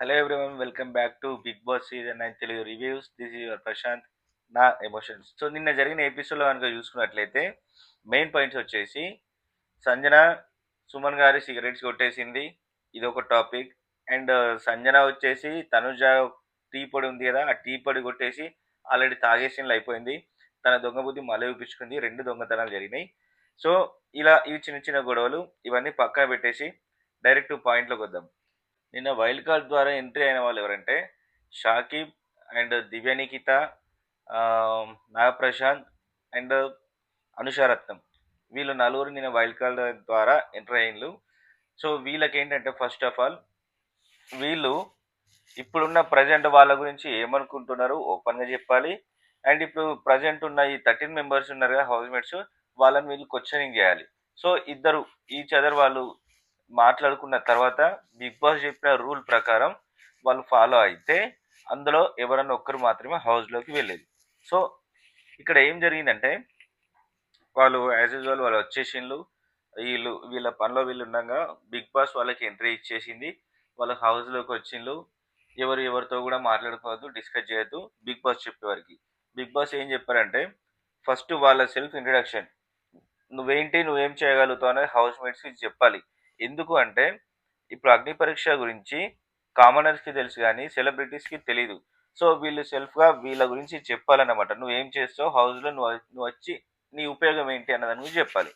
Hello everyone welcome back to Bigg Boss season nine Telugu reviews this is your Prashanth నా emotions so నిన్న జరిగిన ఎపిసోడ్లో కనుక చూసుకున్నట్లయితే మెయిన్ పాయింట్స్ వచ్చేసి సంజన సుమన్ గారి సిగరెట్స్ కొట్టేసింది. ఇది ఒక టాపిక్ అండ్ సంజన వచ్చేసి తనుజ టీ పొడి ఉంది కదా ఆ టీ పొడి కొట్టేసి ఆల్రెడీ తాగేసిన అయిపోయింది. తన దొంగ బుద్ధి మళ్ళీ చూపించుకుంది. రెండు దొంగతనాలు జరిగినాయి. సో ఇలా ఇవి చిన్న చిన్న గొడవలు ఇవన్నీ పక్కన పెట్టేసి డైరెక్ట్ పాయింట్లోకి వద్దాం. నిన్న వైల్డ్ కార్డ్ ద్వారా ఎంట్రీ అయిన వాళ్ళు ఎవరంటే షాకిబ్ అండ్ దివ్యనికిత నాగప్రశాంత్ అండ్ అనుషారత్నం వీళ్ళు నలుగురు నిన్న వైల్డ్ కార్డ్ ద్వారా ఎంటర్ అయ్యిండ్రు సో వీళ్ళకి ఏంటంటే ఫస్ట్ ఆఫ్ ఆల్ వీళ్ళు ఇప్పుడున్న ప్రజెంట్ వాళ్ళ గురించి ఏమనుకుంటున్నారు? ఓపెన్గా చెప్పాలి. అండ్ ఇప్పుడు ప్రజెంట్ ఉన్న ఈ థర్టీన్ మెంబర్స్ ఉన్నారు కదా హౌస్మేట్స్ వాళ్ళని వీళ్ళు క్వశ్చనింగ్ చేయాలి. సో ఇద్దరు ఈచ్ అదర్ వాళ్ళు మాట్లాడుకున్న తర్వాత బిగ్ బాస్ చెప్పిన రూల్ ప్రకారం వాళ్ళు ఫాలో అయితే అందులో ఎవరన్నా ఒక్కరు మాత్రమే హౌస్లోకి వెళ్ళేది. సో ఇక్కడ ఏం జరిగిందంటే వాళ్ళు యాజ్ యూజువల్ వాళ్ళు వచ్చేసిండ్రు వీళ్ళు వీళ్ళ పనిలో వీళ్ళు ఉండగా బిగ్ బాస్ వాళ్ళకి ఎంట్రీ ఇచ్చేసింది వాళ్ళ హౌస్లోకి వచ్చిండ్రు ఎవరు ఎవరితో కూడా మాట్లాడుకోవద్దు డిస్కస్ చేయొద్దు బిగ్ బాస్ చెప్పేవారికి. బిగ్ బాస్ ఏం చెప్పారంటే ఫస్ట్ వాళ్ళ సెల్ఫ్ ఇంట్రడక్షన్ నువ్వేంటి నువ్వేం చేయగలుగుతావు అనేది హౌస్ మేట్స్కి చెప్పాలి. ఎందుకు అంటే ఇప్పుడు అగ్ని పరీక్ష గురించి కామనర్స్కి తెలుసు కానీ సెలబ్రిటీస్కి తెలియదు సో వీళ్ళు సెల్ఫ్గా వీళ్ళ గురించి చెప్పాలన్నమాట. నువ్వు ఏం చేస్తావు? హౌస్లో నువ్వు నువ్వు వచ్చి నీ ఉపయోగం ఏంటి అన్నదాని గురించి చెప్పాలి.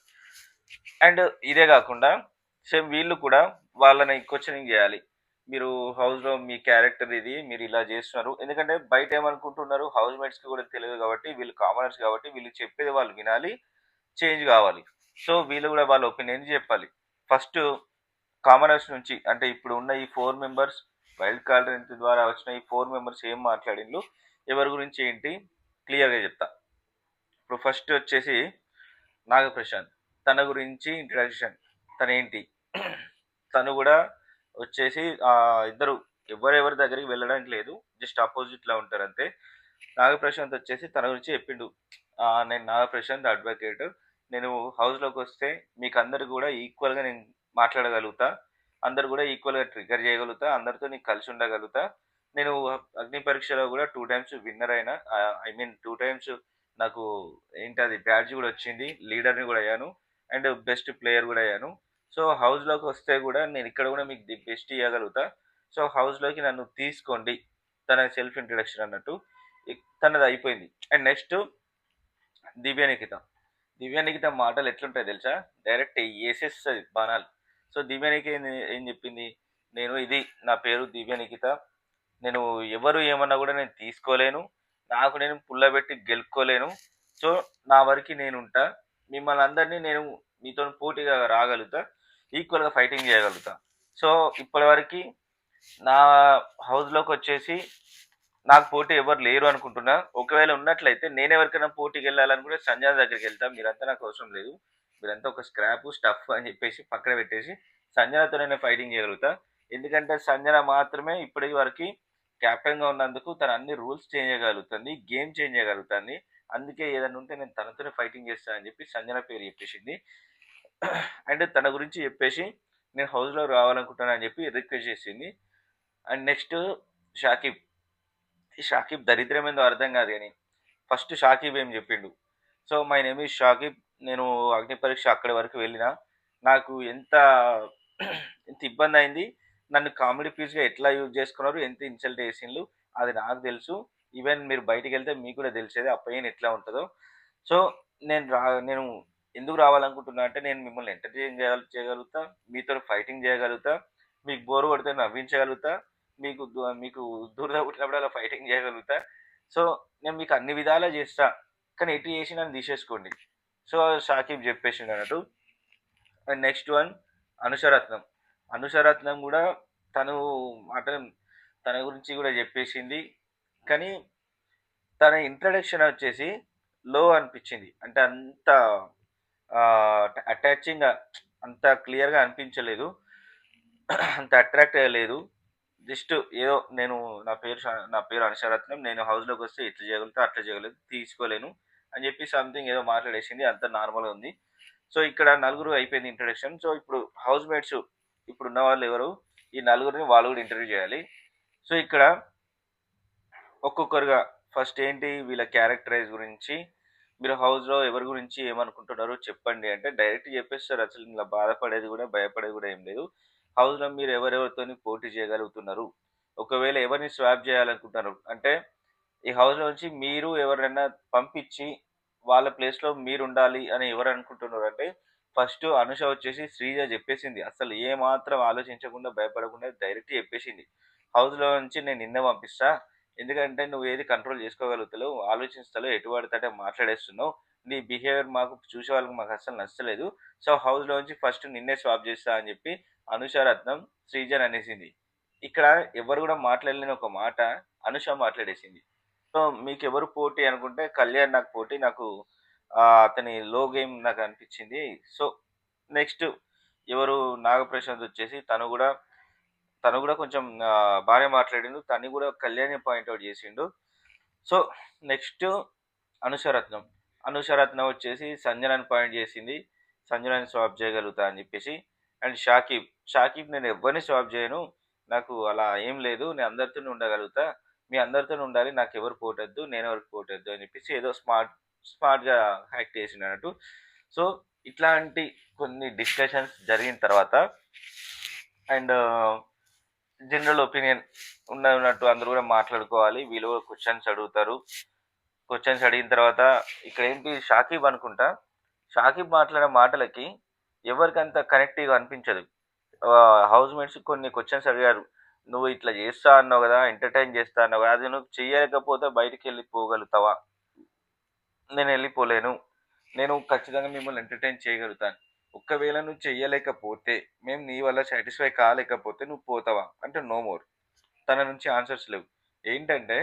అండ్ ఇదే కాకుండా సేమ్ వీళ్ళు కూడా వాళ్ళని క్వశ్చనింగ్ చేయాలి. మీరు హౌస్లో మీ క్యారెక్టర్ ఇది మీరు ఇలా చేస్తున్నారు. ఎందుకంటే బయట ఏమనుకుంటున్నారు? హౌస్ మేట్స్కి కూడా తెలియదు కాబట్టి వీళ్ళు కామనర్స్ కాబట్టి వీళ్ళు చెప్పేది వాళ్ళు వినాలి చేంజ్ కావాలి. సో వీళ్ళు కూడా వాళ్ళ ఒపీనియన్ చెప్పాలి. ఫస్ట్ కామనర్స్ నుంచి అంటే ఇప్పుడు ఉన్న ఈ ఫోర్ మెంబర్స్ వైల్డ్ కార్డ్ ద్వారా వచ్చిన ఈ ఫోర్ మెంబర్స్ ఏం మాట్లాడిండ్రు ఎవరి గురించి ఏంటి క్లియర్గా చెప్తా. ఇప్పుడు ఫస్ట్ వచ్చేసి నాగప్రశాంత్ తన గురించి ఇంట్రడక్షన్ తన ఏంటి తను కూడా వచ్చేసి ఇద్దరు ఎవరెవరి దగ్గరికి వెళ్ళడానికి లేదు జస్ట్ ఆపోజిట్లో ఉంటారు అంతే. నాగప్రశాంత్ వచ్చేసి తన గురించి చెప్పిండు. నేను నాగప్రశాంత్ అడ్వకేట్ నేను హౌస్లోకి వస్తే మీకు అందరు కూడా ఈక్వల్గా నేను మాట్లాడగలుగుతా. అందరు కూడా ఈక్వల్గా ట్రిగర్ చేయగలుగుతా. అందరితో నీకు కలిసి ఉండగలుగుతా. నేను అగ్ని పరీక్షలో కూడా టూ టైమ్స్ విన్నర్ అయినా ఐ మీన్ టూ టైమ్స్ నాకు ఏంటి అది బ్యాడ్జ్ కూడా వచ్చింది. లీడర్ని కూడా అయ్యాను. అండ్ బెస్ట్ ప్లేయర్ కూడా అయ్యాను. సో హౌస్లోకి వస్తే కూడా నేను ఇక్కడ కూడా మీకు ది బెస్ట్ ఇవ్వగలుగుతా సో హౌస్లోకి నన్ను తీసుకోండి. తన సెల్ఫ్ ఇంట్రడక్షన్ అన్నట్టు. తనది అయిపోయింది. అండ్ నెక్స్ట్ దివ్యనికిత దివ్యానికిత మాటలు ఎట్లుంటాయి తెలుసా? డైరెక్ట్ వేసేస్తుంది బాణాలు. సో దివ్యానికి ఏం చెప్పింది? నేను ఇది నా పేరు దివ్యానికిత నేను ఎవరు ఏమన్నా కూడా నేను తీసుకోలేను. నాకు నేను పుల్లబెట్టి గెలుక్కోలేను సో నా వరకు నేను ఉంటా. మిమ్మల్ని అందరినీ నేను మీతో పోటీగా రాగలుగుతా. ఈక్వల్గా ఫైటింగ్ చేయగలుగుతా. సో ఇప్పటి వరకు నా హౌస్లోకి వచ్చేసి నాకు పోటీ ఎవరు లేరు అనుకుంటున్నా. ఒకవేళ ఉన్నట్లయితే నేను ఎవరికైనా పోటీకి వెళ్ళాలనుకుంటే సంజయ్ దగ్గరికి వెళ్తా. మీరంతా నాకు అవసరం లేదు. మీరంతా ఒక స్క్రాప్ స్టఫ్ అని చెప్పేసి పక్కన పెట్టేసి సంజనతో నేను ఫైటింగ్ చేయగలుగుతా. ఎందుకంటే సంజన మాత్రమే ఇప్పటి వరకు క్యాప్టెన్గా ఉన్నందుకు తన అన్ని రూల్స్ చేంజ్ చేయగలుగుతుంది గేమ్ చేంజ్ చేయగలుగుతుంది. అందుకే ఏదైనా ఉంటే నేను తనతోనే ఫైటింగ్ చేస్తానని చెప్పి సంజన పేరు చెప్పేసింది. అండ్ తన గురించి చెప్పేసి నేను హౌస్లో రావాలనుకుంటున్నాను అని చెప్పి రిక్వెస్ట్ చేసింది. And next Shakib. ఈ షాకిబ్ దరిద్రం ఏందో అర్థం కాదు కానీ ఫస్ట్ షాకిబ్ ఏం చెప్పిండు? సో మై నేమ్ ఈ షాకిబ్. నేను అగ్ని పరీక్ష అక్కడి వరకు వెళ్ళిన. నాకు ఎంత ఎంత ఇబ్బంది అయింది. నన్ను కామెడీ పీస్గా ఎట్లా యూజ్ చేసుకున్నారు? ఎంత ఇన్సల్ట్ చేసిండ్రు అది నాకు తెలుసు. ఈవెన్ మీరు బయటికి వెళ్తే మీకు కూడా తెలిసేది ఆ పెయిన్ ఎట్లా ఉంటుందో. సో నేను రా నేను ఎందుకు రావాలనుకుంటున్నా అంటే నేను మిమ్మల్ని ఎంటర్టైన్ చేయగలుగుతా. మీతో ఫైటింగ్ చేయగలుగుతా. మీకు బోర్ కొడితే నవ్వించగలుగుతా. మీకు మీకు దురద పుట్టినప్పుడు అలా ఫైటింగ్ చేయగలుగుతా. సో నేను మీకు అన్ని విధాలా చేస్తా. కానీ ఎటు చేసి నన్ను తీసేసుకోండి. సో షాకిబ్ చెప్పేసిండు అన్నట్టు. And next one Anusha Ratnam. Anusha Ratnam కూడా తను మాట తన గురించి కూడా చెప్పేసింది. కానీ తన ఇంట్రడక్షన్ వచ్చేసి లో అనిపించింది. అంటే అంత అటాచింగ్గా అంత క్లియర్గా అనిపించలేదు. అంత అట్రాక్ట్ అయ్యలేదు జస్ట్ ఏదో నేను నా పేరు నా పేరు అనుషరత్నం నేను హౌస్లోకి వస్తే ఇట్లా చేయగలుగుతా అట్లా చేయగలుగుతా తీసుకోలేను అని చెప్పి సంథింగ్ ఏదో మాట్లాడేసింది అంత నార్మల్గా ఉంది. సో ఇక్కడ నలుగురు అయిపోయింది ఇంట్రడక్షన్ సో ఇప్పుడు హౌస్ మేట్స్ ఇప్పుడు ఉన్న వాళ్ళు ఎవరు? ఈ నలుగురిని వాళ్ళు కూడా ఇంటర్వ్యూ చేయాలి. సో ఇక్కడ ఒక్కొక్కరుగా ఫస్ట్ ఏంటి? వీళ్ళ క్యారెక్టరైజ్ గురించి మీరు హౌస్లో ఎవరి గురించి ఏమనుకుంటున్నారో చెప్పండి అంటే డైరెక్ట్ చెప్పేస్తారు. అసలు ఇలా బాధపడేది కూడా భయపడేది కూడా ఏం లేదు. హౌస్లో మీరు ఎవరెవరితో పోటీ చేయగలుగుతున్నారు? ఒకవేళ ఎవరిని స్వాప్ చేయాలనుకుంటున్నారు? అంటే ఈ హౌస్లో నుంచి మీరు ఎవరైనా పంపించి వాళ్ళ ప్లేస్లో మీరు ఉండాలి అని ఎవరు అనుకుంటున్నారు అంటే ఫస్ట్ అనుష వచ్చేసి శ్రీజ చెప్పేసింది. అసలు ఏ మాత్రం ఆలోచించకుండా భయపడకుండా డైరెక్ట్ చెప్పేసింది. హౌస్లో నుంచి నేను నిన్న పంపిస్తా. ఎందుకంటే నువ్వు ఏది కంట్రోల్ చేసుకోగలుగుతావు ఆలోచిస్తావు ఎటు పడితే మాట్లాడేస్తున్నావు. నీ బిహేవియర్ మాకు చూసే వాళ్ళకి మాకు అసలు నచ్చలేదు. సో హౌస్లో నుంచి ఫస్ట్ నిన్నే స్వాప్ చేస్తా అని చెప్పి అనుషరత్నం శ్రీజన్ అనేసింది. ఇక్కడ ఎవరు కూడా మాట్లాడలేని ఒక మాట అనుష మాట్లాడేసింది. సో మీకు ఎవరు పోటీ అనుకుంటే కళ్యాణ్ నాకు పోటీ నాకు అతని లో గేమ్ నాకు అనిపించింది. సో నెక్స్ట్ ఎవరు నాగప్రశాంత్ వచ్చేసి తను కూడా తను కూడా కొంచెం బాగా బాగానే మాట్లాడిండు. తను కూడా కళ్యాణి పాయింట్అవుట్ చేసిండు. So next Anusha Ratnam. అనుషరత్నం వచ్చేసి సంజనాన్ని పాయింట్ చేసింది. సంజనాన్ని స్వాప్ చేయగలుగుతా అని చెప్పేసి అండ్ షాకిబ్. షాకిబ్ నేను ఎవరిని స్వాప్ చేయను. నాకు అలా ఏం లేదు. నేను అందరితో ఉండగలుగుతా. మీ అందరితో ఉండాలి. నాకు ఎవరు పోటద్దు నేను ఎవరికి పోటద్దు అని చెప్పేసి ఏదో స్మార్ట్ స్మార్ట్గా హ్యాక్ చేసిండు అన్నట్టు. సో ఇట్లాంటి కొన్ని డిస్కషన్స్ జరిగిన తర్వాత అండ్ జనరల్ ఒపీనియన్ ఉన్నట్టు అందరూ కూడా మాట్లాడుకోవాలి. వీళ్ళు క్వశ్చన్స్ అడుగుతారు. క్వశ్చన్స్ అడిగిన తర్వాత ఇక్కడ ఏంటి షాకిబ్ అనుకుంటా? షాకిబ్ మాట్లాడే మాటలకి ఎవరికంత కనెక్టివ్గా అనిపించదు. హౌస్ మేట్స్ కొన్ని క్వశ్చన్స్ అడిగారు. నువ్వు ఇట్లా చేస్తా అన్నావు కదా ఎంటర్టైన్ చేస్తా అన్నావు కదా అది నువ్వు చేయలేకపోతే బయటికి వెళ్ళిపోగలుగుతావా నేను వెళ్ళిపోలేను. నేను ఖచ్చితంగా మిమ్మల్ని ఎంటర్టైన్ చేయగలుగుతాను. ఒకవేళ నువ్వు చెయ్యలేకపోతే మేము నీ వల్ల సాటిస్ఫై కాలేకపోతే నువ్వు పోతావా? అంటే నో మోర్. తన నుంచి ఆన్సర్స్ లేవు. ఏంటంటే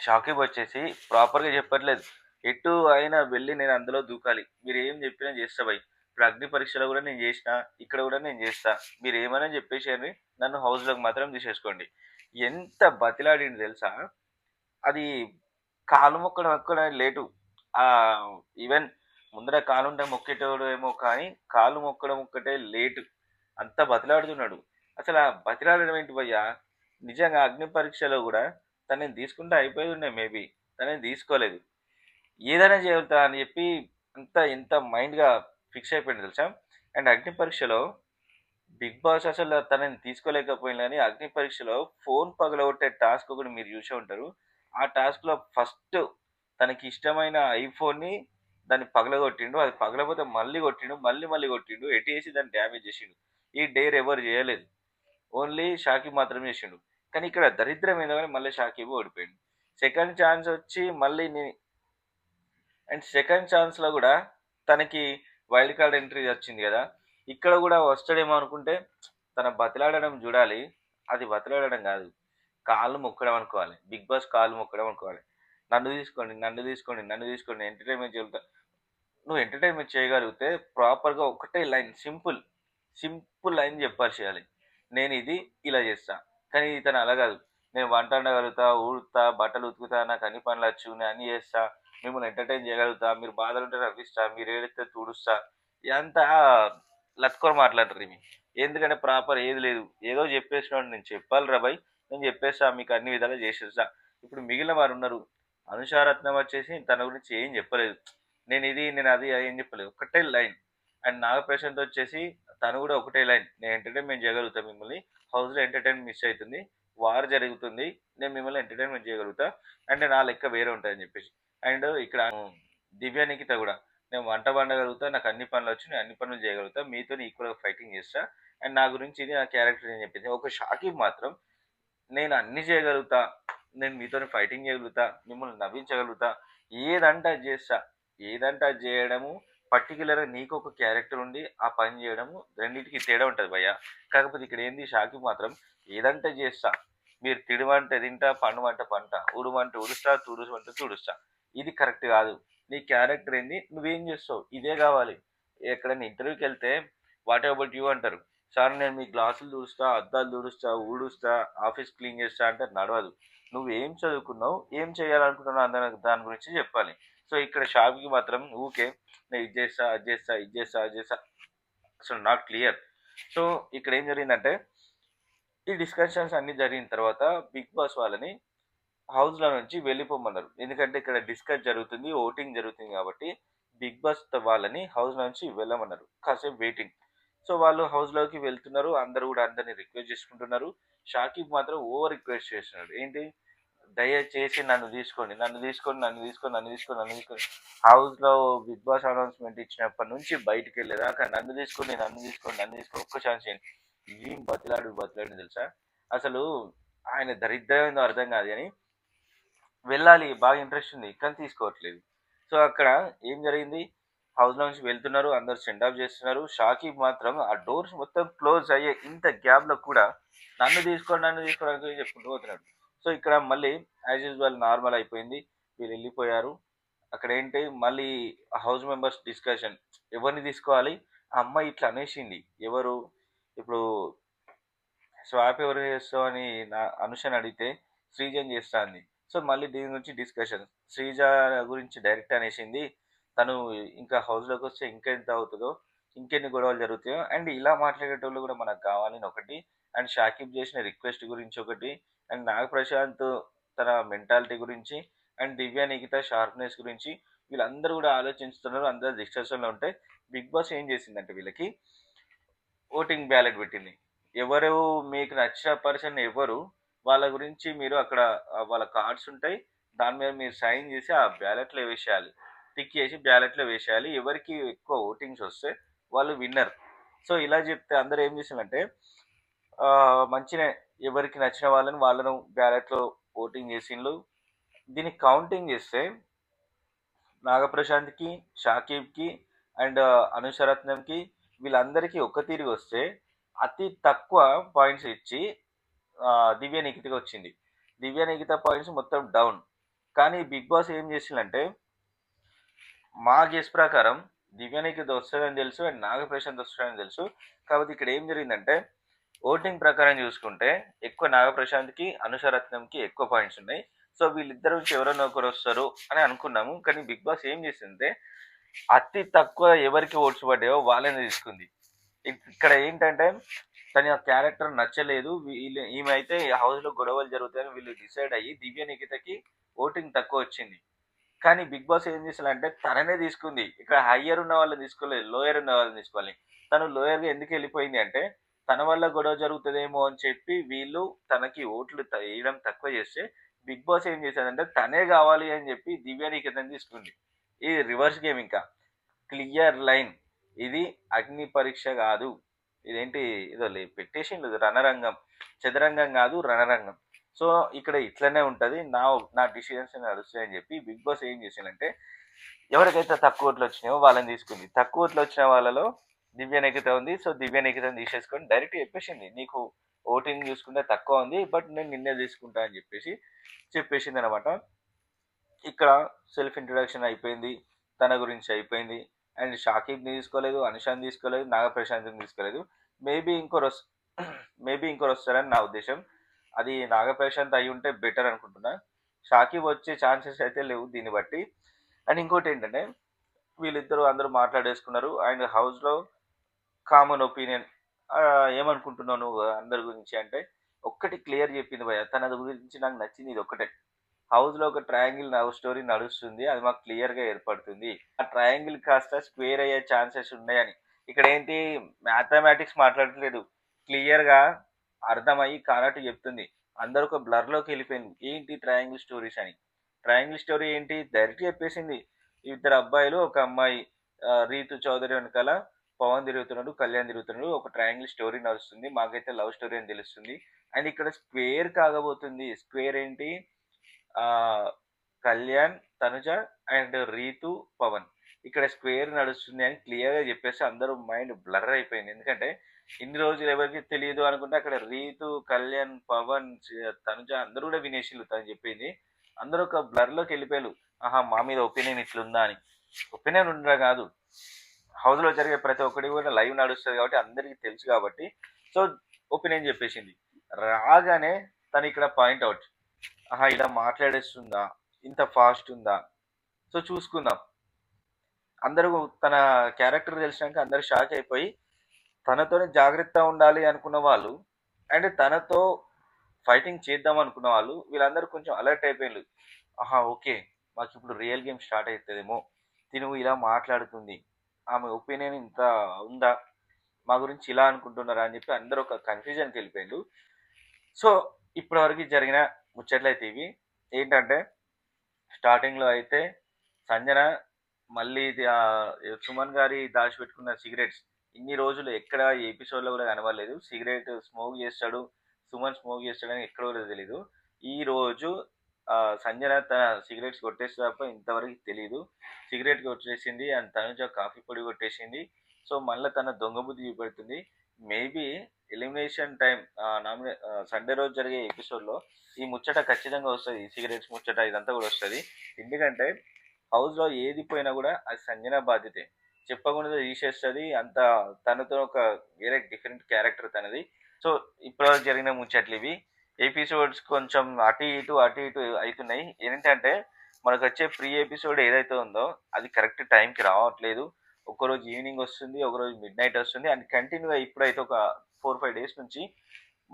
షాకిబ్ వచ్చేసి ప్రాపర్గా చెప్పట్లేదు. ఎటు అయినా వెళ్ళి నేను అందులో దూకాలి. మీరు ఏం చెప్పినా చేస్తా భయ్. ఇప్పుడు అగ్ని పరీక్షలో కూడా నేను చేసిన ఇక్కడ కూడా నేను చేస్తా. మీరు ఏమైనా చెప్పేసేయండి. నన్ను హౌస్లోకి మాత్రం తీసేసుకోండి. ఎంత బతిలాడింది తెలుసా? అది కాలు మొక్కడం ఎక్కడ లేటు. ఈవెన్ ముందర కాలుంటే మొక్కేటోడు ఏమో కానీ కాలు మొక్కడం ఒక్కటే లేటు. అంత బతిలాడుతున్నాడు. అసలు ఆ బతిలాడడం ఏంటి భయ్యా? నిజంగా అగ్ని పరీక్షలో కూడా తనని తీసుకుంటే అయిపోయి ఉన్నాయి మేబీ. తనని తీసుకోలేదు. ఏదైనా చేయగలుగుతా అని చెప్పి అంత ఎంత మైండ్గా ఫిక్స్ అయిపోయింది తెలుసా? అండ్ అగ్ని పరీక్షలో బిగ్ బాస్ అసలు తనని తీసుకోలేకపోయినా కానీ అగ్ని పరీక్షలో ఫోన్ పగలగొట్టే టాస్క్ ఒకటి మీరు చూసే ఉంటారు. ఆ టాస్క్లో ఫస్ట్ తనకి ఇష్టమైన ఐఫోన్ని దాన్ని పగలగొట్టిండు. అది పగలపోతే మళ్ళీ కొట్టిండు మళ్ళీ మళ్ళీ కొట్టిండు. ఎటేసి దాన్ని డ్యామేజ్ చేసిండు. ఈ డేర్ ఎవరు చేయలేదు. ఓన్లీ షాకిబ్ మాత్రం చేసిండు. కానీ ఇక్కడ దరిద్రం ఏందో కానీ మళ్ళీ షాకిబ్ ఓడిపోయిండు. సెకండ్ ఛాన్స్ వచ్చి మళ్ళీ నేను అండ్ సెకండ్ ఛాన్స్లో కూడా తనకి వైల్డ్ కార్డ్ ఎంట్రీ వచ్చింది కదా. ఇక్కడ కూడా వస్తాడేమో అనుకుంటే తన బతిలాడడం చూడాలి. అది బతిలాడడం కాదు. కాళ్ళు మొక్కడం అనుకోవాలి. బిగ్ బాస్ కాళ్ళు మొక్కడం అనుకోవాలి. నన్ను తీసుకోండి నన్ను తీసుకోండి నన్ను తీసుకోండి ఎంటర్టైన్మెంట్ చేయగలుగుతా నువ్వు ఎంటర్టైన్మెంట్ చేయగలిగితే ప్రాపర్గా ఒకటే లైన్ సింపుల్ సింపుల్ లైన్ చెప్పాలి చేయాలి. నేను ఇది ఇలా చేస్తా. కానీ ఇతను అలా కాదు. నేను వంట వండగలుగుతా ఊడుతా బట్టలు ఉతుకుతా నాకు అన్ని పనులు వచ్చు నేను అన్ని చేస్తా. మిమ్మల్ని ఎంటర్టైన్ చేయగలుగుతా మీరు బాధలు ఉంటే నవ్విస్తా మీరు ఏడిస్తే చూడుస్తా ఇదంతా లత్కొర మాట్లాడరు ఇవి ఎందుకంటే ప్రాపర్ ఏది లేదు. ఏదో చెప్పేసినాడు నేను చెప్పాలి రాబాయ్ నేను చెప్పేస్తా మీకు అన్ని విధాలు చేసేస్తా. ఇప్పుడు మిగిలిన వారు ఉన్నారు. అనుషారత్నం వచ్చేసి తన గురించి ఏం చెప్పలేదు. నేను ఇది నేను అది ఏం చెప్పలేదు. ఒకటే లైన్. అండ్ నాగప్రశాంత్ వచ్చేసి తను కూడా ఒకటే లైన్. నేను ఎంటర్టైన్మెంట్ చేయగలుగుతా మిమ్మల్ని. హౌస్లో ఎంటర్టైన్మెంట్ మిస్ అవుతుంది. వార్ జరుగుతుంది. నేను మిమ్మల్ని ఎంటర్టైన్మెంట్ చేయగలుగుతా. అండ్ నా లెక్క వేరే ఉంటాయని చెప్పేసి. అండ్ ఇక్కడ దివ్య నిఖిత కూడా. నేను వంట వండగలుగుతా నాకు అన్ని పనులు వచ్చి నేను అన్ని పనులు చేయగలుగుతా మీతో ఈక్వల్గా ఫైటింగ్ చేస్తా. అండ్ నా గురించి ఇది నా క్యారెక్టర్ అని చెప్పింది. ఒక షాకిబ్ మాత్రం నేను అన్ని చేయగలుగుతా నేను మీతో ఫైటింగ్ చేయగలుగుతా మిమ్మల్ని నవ్వించగలుగుతా ఏదంటే అది చేస్తా. ఏదంటే అది చేయడము పర్టికులర్గా నీకు ఒక క్యారెక్టర్ ఉండి ఆ పని చేయడము రెండింటికి తేడా ఉంటుంది భయ్య. కాకపోతే ఇక్కడ ఏంది షాకిబ్ మాత్రం ఏదంటే చేస్తా. మీరు తిడమంటే తింటా పండుమంటే పంట ఉడుమంటే ఉడుస్తా తుడుమంటే తుడుస్తా. ఇది కరెక్ట్ కాదు. నీ క్యారెక్టర్ ఏంది? నువ్వేం చేస్తావు? ఇదే కావాలి. ఎక్కడైనా ఇంటర్వ్యూకి వెళ్తే వాట్ అబౌట్ యూ? అంటారు. సార్ నేను మీ గ్లాసులు తుడుస్తా అద్దాలు తుడుస్తా ఊడుస్తా ఆఫీస్ క్లీన్ చేస్తా అంటే నడవదు. నువ్వు ఏం చదువుకున్నావు? ఏం చేయాలనుకుంటున్నావు? అందరి దాని గురించి చెప్పాలి. సో ఇక్కడ షాప్కి మాత్రం ఊకే నేను ఇది చేస్తా అది చేస్తా ఇది చేస్తా అది చేస్తా. అసలు నాట్ క్లియర్. సో ఇక్కడ ఏం జరిగిందంటే ఈ డిస్కషన్స్ అన్ని జరిగిన తర్వాత బిగ్ బాస్ వాళ్ళని హౌస్లో నుంచి వెళ్ళిపోమన్నారు. ఎందుకంటే ఇక్కడ డిస్కస్ జరుగుతుంది ఓటింగ్ జరుగుతుంది కాబట్టి బిగ్ బాస్ వాళ్ళని హౌస్ నుంచి వెళ్ళమన్నారు. కాసేపు వెయిటింగ్ సో వాళ్ళు హౌస్లోకి వెళ్తున్నారు. అందరూ కూడా అందరిని రిక్వెస్ట్ చేసుకుంటున్నారు. షాకిబ్ మాత్రం ఓవర్ రిక్వెస్ట్ చేస్తున్నాడు. ఏంటి? దయచేసి నన్ను తీసుకోండి నన్ను తీసుకొని నన్ను తీసుకొని నన్ను తీసుకొని నన్ను తీసుకొని హౌస్లో బిగ్ బాస్ అనౌన్స్మెంట్ ఇచ్చినప్పటి నుంచి బయటికి వెళ్ళేదాకా నన్ను తీసుకొని నన్ను తీసుకొని నన్ను తీసుకొని ఒక్క ఛాన్స్ చేయండి ఏం బతిలాడు బతిలాడు తెలుసా? అసలు ఆయన దరిద్రమైందో అర్థం కాదు కానీ వెళ్ళాలి బాగా ఇంట్రెస్ట్ ఉంది కానీ తీసుకోవట్లేదు. సో అక్కడ ఏం జరిగింది? హౌస్లో నుంచి వెళ్తున్నారు అందరు సెండ్ ఆఫ్ చేస్తున్నారు. షాకిబ్ మాత్రం ఆ డోర్స్ మొత్తం క్లోజ్ అయ్యే ఇంత గ్యాప్లో కూడా నన్ను తీసుకోండి నన్ను తీసుకోవడానికి చెప్పుకుంటూ పోతున్నాడు. సో ఇక్కడ మళ్ళీ యాజ్ యూజువల్ నార్మల్ అయిపోయింది. వీళ్ళు వెళ్ళిపోయారు. అక్కడ ఏంటి? మళ్ళీ హౌస్ మెంబర్స్ డిస్కషన్ ఎవరిని తీసుకోవాలి? ఆ అమ్మాయి ఇట్లా అనేసింది. ఎవరు? ఇప్పుడు స్వాప్ ఎవరు చేస్తావు అని నా అనుషని అడిగితే శ్రీజన్ చేస్తా అంది సో మళ్ళీ దీని గురించి డిస్కషన్ శ్రీజ గురించి డైరెక్ట్ అనేసింది. తను ఇంకా హౌస్లోకి వస్తే ఇంకెంత అవుతుందో ఇంకెన్ని గొడవలు జరుగుతాయో అండ్ ఇలా మాట్లాడేటోళ్ళు కూడా మనకు కావాలని ఒకటి అండ్ షాకిబ్ చేసిన రిక్వెస్ట్ గురించి ఒకటి అండ్ నాగ ప్రశాంత్ తన మెంటాలిటీ గురించి అండ్ దివ్య నిఖిత షార్ప్నెస్ గురించి వీళ్ళందరూ కూడా ఆలోచిస్తున్నారు. అందరూ డిస్కషన్లో ఉంటే బిగ్ బాస్ ఏం చేసిందంటే వీళ్ళకి ఓటింగ్ బ్యాలెట్ పెట్టింది. ఎవరు మీకు నచ్చిన పర్సన్ ఎవరు వాళ్ళ గురించి మీరు అక్కడ వాళ్ళ కార్డ్స్ ఉంటాయి. దాని మీద మీరు సైన్ చేసి ఆ బ్యాలెట్లో వేసేయాలి. టిక్ చేసి బ్యాలెట్లో వేసేయాలి. ఎవరికి ఎక్కువ ఓటింగ్స్ వస్తే వాళ్ళు విన్నర్. సో ఇలా చెప్తే అందరూ ఏం చేసిందంటే మంచిగా ఎవరికి నచ్చిన వాళ్ళని వాళ్ళను బ్యాలెట్లో ఓటింగ్ చేసిండ్రు దీన్ని కౌంటింగ్ చేస్తే నాగప్రశాంత్కి షాకీబ్కి అండ్ అనుషరత్నంకి వీళ్ళందరికీ ఒక్క తిరిగి వస్తే అతి తక్కువ పాయింట్స్ ఇచ్చి దివ్య నిఖితకి వచ్చింది. దివ్య నిఖిత పాయింట్స్ మొత్తం డౌన్. కానీ బిగ్ బాస్ ఏం చేసిందంటే మా గెస్ ప్రకారం దివ్య నిఖిత వస్తుందని తెలుసు అండ్ నాగప్రశాంత్ వస్తాడని తెలుసు. కాబట్టి ఇక్కడ ఏం జరిగిందంటే ఓటింగ్ ప్రకారం చూసుకుంటే ఎక్కువ నాగప్రశాంత్కి అనుషరత్నంకి ఎక్కువ పాయింట్స్ ఉన్నాయి. సో వీళ్ళిద్దరు నుంచి ఎవరైనా ఒకరు వస్తారు అని అనుకున్నాము. కానీ బిగ్ బాస్ ఏం చేసిందంటే అతి తక్కువ ఎవరికి ఓట్స్ పడ్డాయో వాళ్ళని తీసుకుంది. ఇక్కడ ఏంటంటే తన క్యారెక్టర్ నచ్చలేదు. వీళ్ళు ఈమె అయితే హౌస్లో గొడవలు జరుగుతాయని వీళ్ళు డిసైడ్ అయ్యి దివ్య నిఖితకి ఓటింగ్ తక్కువ వచ్చింది. కానీ బిగ్ బాస్ ఏం చేసాలంటే తననే తీసుకుంది. ఇక్కడ హయ్యర్ ఉన్న వాళ్ళని తీసుకోలేదు లోయర్ ఉన్న వాళ్ళని తీసుకోవాలి. తను లోయర్గా ఎందుకు వెళ్ళిపోయింది అంటే తన వల్ల గొడవ జరుగుతుందేమో అని చెప్పి వీళ్ళు తనకి ఓట్లు త- వేయడం తక్కువ చేస్తే బిగ్ బాస్ ఏం చేశాడంటే తనే కావాలి అని చెప్పి దివ్య నిఖితని తీసుకుంది. ఇది రివర్స్ గేమ్ ఇంకా. Clear line. ఇది అగ్ని పరీక్ష కాదు. ఇదేంటి ఇదో పెట్టేసిండు రణరంగం. చదరంగం కాదు రణరంగం. సో ఇక్కడ ఇట్లనే ఉంటుంది. నా నా డిసిషన్స్ నడుస్తాయని చెప్పి బిగ్ బాస్ ఏం చేసిందంటే ఎవరికైతే తక్కువ ఓట్లు వచ్చినాయో వాళ్ళని తీసుకుంది. తక్కువ ఓట్లు వచ్చిన వాళ్ళలో దివ్య నిఖిత ఉంది. సో దివ్య నిఖితని తీసేసుకొని డైరెక్ట్ చెప్పేసింది. నీకు ఓటింగ్ చూసుకుంటే తక్కువ ఉంది బట్ నేను నిన్నే తీసుకుంటా అని చెప్పేసి చెప్పేసింది అనమాట ఇక్కడ సెల్ఫ్ ఇంట్రొడక్షన్ అయిపోయింది. తన గురించి అయిపోయింది. అండ్ షాకిబ్ని తీసుకోలేదు అనుషాన్ తీసుకోలేదు నాగప్రశాంత్ని తీసుకోలేదు. మేబీ ఇంకోరు వస్ మేబీ ఇంకోరు వస్తారని నా ఉద్దేశం. అది నాగప్రశాంత్ అయి ఉంటే బెటర్ అనుకుంటున్నా. షాకిబ్ వచ్చే ఛాన్సెస్ అయితే లేవు దీన్ని బట్టి. అండ్ ఇంకోటి ఏంటంటే వీళ్ళిద్దరూ అందరూ మాట్లాడేసుకున్నారు. అండ్ హౌస్లో కామన్ ఒపీనియన్ ఏమనుకుంటున్నావు నువ్వు అందరి గురించి అంటే ఒక్కటి క్లియర్ చెప్పింది భయ తన గురించి నాకు నచ్చింది ఇది ఒక్కటే. హౌస్లో ఒక ట్రయాంగిల్ లవ్ స్టోరీ నడుస్తుంది అది మాకు క్లియర్గా ఏర్పడుతుంది. ఆ ట్రయాంగిల్ కాస్త స్క్వేర్ అయ్యే ఛాన్సెస్ ఉన్నాయని. ఇక్కడ ఏంటి మ్యాథమెటిక్స్ మాట్లాడట్లేదు. క్లియర్గా అర్థమయ్యి కానట్టు చెప్తుంది. అందరూ ఒక బ్లర్లోకి వెళ్ళిపోయింది. ఏంటి ట్రయాంగిల్ స్టోరీస్ అని? ట్రయాంగిల్ స్టోరీ ఏంటి? డైరెక్ట్ చెప్పేసింది. ఇద్దరు అబ్బాయిలు ఒక అమ్మాయి రీతు చౌదరి వెనకాల పవన్ తిరుగుతున్నాడు కళ్యాణ్ తిరుగుతున్నాడు. ఒక ట్రయాంగిల్ స్టోరీ నడుస్తుంది. మాకైతే లవ్ స్టోరీ అని తెలుస్తుంది. అండ్ ఇక్కడ స్క్వేర్ కాగబోతుంది. స్క్వేర్ ఏంటి? కళ్యాణ్ తనుజ అండ్ రీతు పవన్. ఇక్కడ స్క్వేర్ నడుస్తుంది అని క్లియర్గా చెప్పేసి అందరూ మైండ్ బ్లర్ అయిపోయింది. ఎందుకంటే ఇన్ని రోజులు ఎవరికి తెలియదు అనుకుంటే అక్కడ రీతు కళ్యాణ్ పవన్ తనుజ అందరూ కూడా వినేసిల్లు తను చెప్పింది. అందరూ ఒక బ్లర్లోకి వెళ్ళిపోయారు. ఆహా మా మీద ఒపీనియన్ ఇట్లుందా అని. ఒపీనియన్ ఉండరా కాదు. హౌస్లో జరిగే ప్రతి ఒక్కటి కూడా లైవ్ నడుస్తుంది కాబట్టి అందరికీ తెలుసు కాబట్టి. సో ఒపీనియన్ చెప్పేసింది. రాగానే తను ఇక్కడ పాయింట్ అవుట్. ఆహా ఇలా మాట్లాడేస్తుందా? ఇంత ఫాస్ట్ ఉందా? సో చూసుకుందాం. అందరూ తన క్యారెక్టర్ తెలిసినాక అందరూ షాక్ అయిపోయి తనతోనే జాగ్రత్త ఉండాలి అనుకున్న వాళ్ళు అండ్ తనతో ఫైటింగ్ చేద్దాం అనుకున్న వాళ్ళు వీళ్ళందరూ కొంచెం అలర్ట్ అయిపోయారు ఆహా ఓకే మాకు ఇప్పుడు రియల్ గేమ్ స్టార్ట్ అవుతుందేమో తిను ఇలా మాట్లాడుతుంది. ఆమె ఒపీనియన్ ఇంత ఉందా? మా గురించి ఇలా అనుకుంటున్నారా? అని చెప్పి అందరూ ఒక కన్ఫ్యూజన్కి వెళ్ళిపోయారు సో ఇప్పటివరకు జరిగిన ముచ్చట్లు అయితే ఇవి. ఏంటంటే స్టార్టింగ్లో అయితే సంజన మళ్ళీ ఇది, సుమన్ గారి దాచిపెట్టుకున్న సిగరెట్స్ ఇన్ని రోజులు ఎక్కడ ఎపిసోడ్లో కూడా కనబడలేదు. సిగరెట్ స్మోక్ చేస్తాడు సుమన్ స్మోక్ చేస్తాడని ఎక్కడ కూడా తెలియదు ఈ రోజు సంజన తన సిగరెట్స్ కొట్టేసి తప్ప ఇంతవరకు తెలియదు సిగరెట్ కొట్టేసింది అండ్ తనుజ కాఫీ పొడి కొట్టేసింది. సో మళ్ళీ తన దొంగ బుద్ధి చూపెడుతుంది. మేబీ ఎలిమినేషన్ టైం నామినే సండే రోజు జరిగే ఎపిసోడ్లో ఈ ముచ్చట ఖచ్చితంగా వస్తుంది. సిగరెట్స్ ముచ్చట ఇదంతా కూడా వస్తుంది. ఎందుకంటే హౌస్లో ఏది పోయినా కూడా అది సంజన బాధ్యతే. చెప్పకుండా తీసేస్తుంది. అంత తనతో ఒక వేరే డిఫరెంట్ క్యారెక్టర్ తనది. సో ఇప్పటివరకు జరిగిన ముచ్చట్లు ఇవి. ఎపిసోడ్స్ కొంచెం అటు ఇటు అటు ఇటు అవుతున్నాయి. ఏంటంటే మనకు వచ్చే ప్రీ ఎపిసోడ్ ఏదైతే ఉందో అది కరెక్ట్ టైంకి రావట్లేదు. ఒకరోజు ఈవినింగ్ వస్తుంది ఒకరోజు మిడ్ నైట్ వస్తుంది అండ్ కంటిన్యూగా ఇప్పుడైతే ఒక ఫోర్ ఫైవ్ డేస్ నుంచి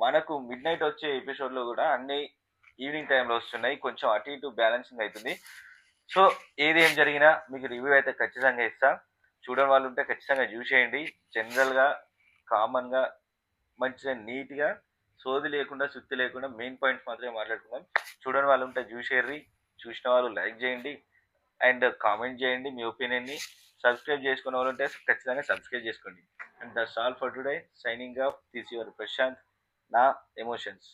మనకు మిడ్ నైట్ వచ్చే ఎపిసోడ్లో కూడా అన్ని ఈవినింగ్ టైంలో వస్తున్నాయి. కొంచెం అటు ఇటు బ్యాలెన్సింగ్ అవుతుంది. సో ఏది ఏం జరిగినా మీకు రివ్యూ అయితే ఖచ్చితంగా ఇస్తా. చూడని వాళ్ళు ఉంటే ఖచ్చితంగా చూసేయండి జనరల్గా కామన్గా మంచిగా నీట్గా సోది లేకుండా సుత్తి లేకుండా మెయిన్ పాయింట్స్ మాత్రమే మాట్లాడుకుందాం. చూడని వాళ్ళు ఉంటే చూసేర్రి చూసిన వాళ్ళు లైక్ చేయండి. అండ్ కామెంట్ చేయండి మీ ఒపీనియన్ని సబ్స్క్రైబ్ చేసుకునే వాళ్ళు ఉంటే ఖచ్చితంగా సబ్స్క్రైబ్ చేసుకోండి. And that's all for today signing off this your Prashanth నా ఎమోషన్స్